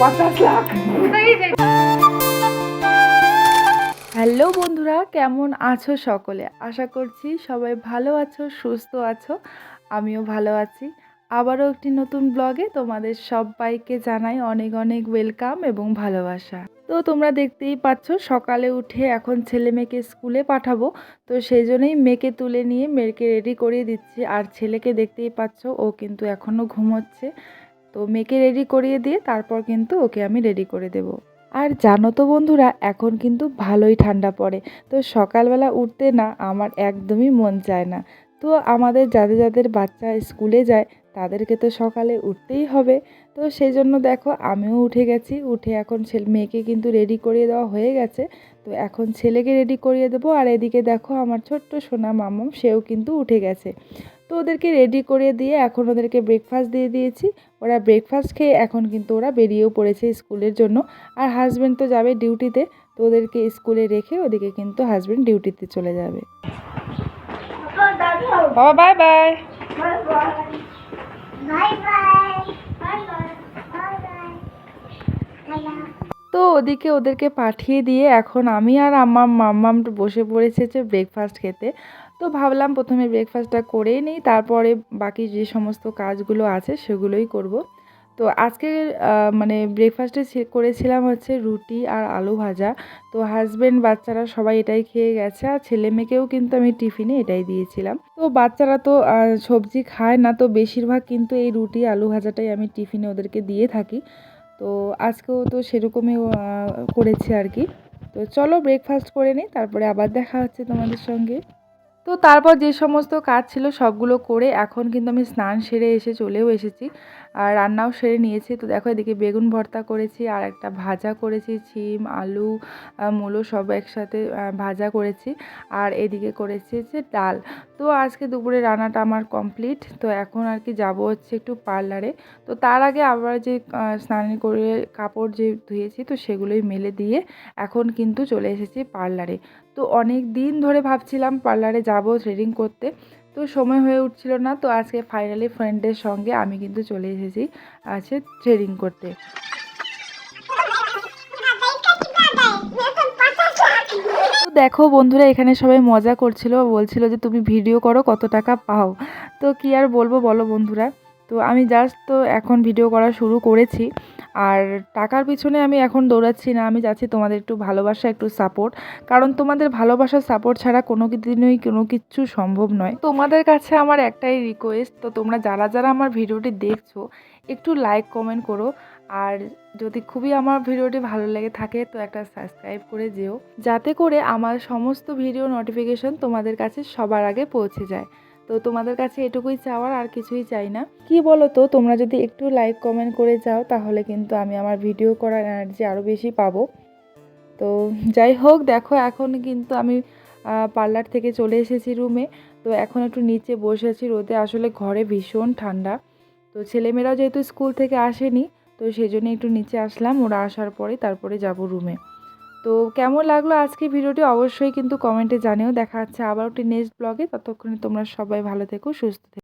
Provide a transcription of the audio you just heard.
পঞ্চাশ লাখ। হ্যালো বন্ধুরা কেমন আছো সকলে? আশা করছি সবাই ভালো আছো সুস্থ আছো আমিও ভালো আছি। আবারও একটি নতুন ব্লগে তোমাদের সবাইকে জানাই অনেক অনেক ওয়েলকাম এবং ভালোবাসা। তো তোমরা দেখতেই পাচ্ছ সকালে উঠে এখন ছেলে মেয়েকে স্কুলে পাঠাবো তো সেই জন্যই মেয়েকে তুলে নিয়ে মেয়েকে রেডি করিয়ে দিচ্ছি। আর ছেলেকে দেখতেই পাচ্ছ ও কিন্তু এখনও ঘুমোচ্ছে। তো মেয়েকে রেডি করিয়ে দিয়ে তারপর কিন্তু ওকে আমি রেডি করে দেব। আর জানো তো বন্ধুরা, এখন কিন্তু ভালোই ঠান্ডা পড়ে। তো সকালবেলা উঠতে না আমার একদমই মন চায় না। তো আমাদের যাদের যাদের বাচ্চা স্কুলে যায়, তাদেরকে তো সকালে উঠতেই হবে। তো সেই জন্য দেখো, আমিও উঠে গেছি। উঠে এখন ছেলে, মেয়েকে কিন্তু রেডি করিয়ে দেওয়া হয়ে গেছে। তো এখন ছেলেকে রেডি করিয়ে দেবো। আর এদিকে দেখো, আমার ছোট্ট সোনা মামাম, সেও কিন্তু উঠে গেছে। তো ওদেরকে রেডি করে দিয়ে এখন ওদেরকে ব্রেকফাস্ট দিয়ে দিয়েছি। ওরা ব্রেকফাস্ট খেয়ে এখন কিন্তু ওরা বেরিয়েও পড়েছে স্কুলের জন্য। আর হাজব্যান্ড তো যাবে ডিউটিতে তো ওদেরকে স্কুলে রেখে ওদিকে কিন্তু হাজব্যান্ড ডিউটিতে চলে যাবে। বাবা বাই বাই। তো ওদিকে ওদেরকে পাঠিয়ে দিয়ে এখন আমি আর আমার মাম্মাম বসে পড়েছে যে ব্রেকফাস্ট খেতে। তো ভাবলাম প্রথমে ব্রেকফাস্টটা করেই নিই, তারপরে বাকি যে সমস্ত কাজগুলো আছে সেগুলোই করব। তো আজকে মানে ব্রেকফাস্টে করেছিলাম হচ্ছে রুটি আর আলু ভাজা। তো হাজব্যান্ড বাচ্চারা সবাই এটাই খেয়ে গেছে আর ছেলে মেয়েকেও কিন্তু আমি টিফিনে এটাই দিয়েছিলাম। তো বাচ্চারা তো সবজি খায় না, তো বেশিরভাগ কিন্তু এই রুটি আলু ভাজাটাই আমি টিফিনে ওদেরকে দিয়ে থাকি। তো আজকেও তো সেরকমই করেছে আর কি। তো চলো ব্রেকফাস্ট করে নিই, তারপরে আবার দেখা হচ্ছে তোমাদের সঙ্গে। তো তারপর যে সমস্ত কাজ ছিল সবগুলো করে এখন কিন্তু আমি স্নান সেরে এসে চলেও এসেছি। আর রান্নাও সেরে নিয়েছি। তো দেখো এদিকে বেগুন ভর্তা করেছি, আর একটা ভাজা করেছি সিম আলু মূলো সব একসাথে ভাজা করেছি। আর এদিকে করেছি যে ডাল। তো আজকে দুপুরে রান্নাটা আমার কমপ্লিট। তো এখন আর কি যাব হচ্ছে একটু পার্লারে। তো তার আগে আবার যে স্নান করে কাপড় যে ধুয়েছি, তো সেগুলোই মেলে দিয়ে এখন কিন্তু চলে এসেছি পার্লারে। তো অনেক দিন ধরে ভাবছিলাম পার্লারে যাব থ্রেডিং করতে। তো সময় হয়ে উঠছিল না, তো আজকে ফাইনালি ফ্রেন্ডের সঙ্গে আমি কিন্তু চলে এসেছি আছে থ্রেডিং করতে। দেখো বন্ধুরা, এখানে সবাই মজা করছিল, বলছিল যে তুমি ভিডিও করো কত টাকা পাও। তো কি আর বলব বলো বন্ধুরা? তো আমি জাস্ট তো এখন ভিডিও করা শুরু করেছি। আর টাকার পিছনে আমি এখন দৌড়াচ্ছি না, আমি যাচ্ছি তোমাদের একটু ভালোবাসা, একটু সাপোর্ট কারণ তোমাদের ভালোবাসার সাপোর্ট ছাড়া কোনো দিনই কোনো কিছু সম্ভব নয়। তোমাদের কাছে আমার একটাই রিকোয়েস্ট তো তোমরা যারা যারা আমার ভিডিওটি দেখছ, একটু লাইক কমেন্ট করো। আর যদি খুবই আমার ভিডিওটি ভালো লেগে থাকে, তো একটা সাবস্ক্রাইব করে যেও। যাতে করে আমার সমস্ত ভিডিও নোটিফিকেশন তোমাদের কাছে সবার আগে পৌঁছে যায়। তো তোমাদের কাছে এটুকুই চাওয়ার আর কিছুই চাই না। কি বলো তো তোমরা যদি একটু লাইক কমেন্ট করে যাও, তাহলে কিন্তু আমি আমার ভিডিও করার এনার্জি আরও বেশি পাবো। তো যাই হোক, দেখো এখন কিন্তু আমি পার্লার থেকে চলে এসেছি রুমে তো এখন একটু নিচে বসে আছি রোদে, আসলে ঘরে ভীষণ ঠান্ডা। তো ছেলেমেয়েরাও যেহেতু স্কুল থেকে আসেনি, তো সেই জন্য একটু নিচে আসলাম, ওরা আসার পরে তারপরে যাব রুমে তো কেমন লাগল আজকে ভিডিওটি অবশ্যই কিন্তু কমেন্টে জানিও। দেখা যাচ্ছে আবার একটি নেক্সট ব্লগে ততক্ষণে তোমরা সবাই ভালো থেকো, সুস্থ থেকো।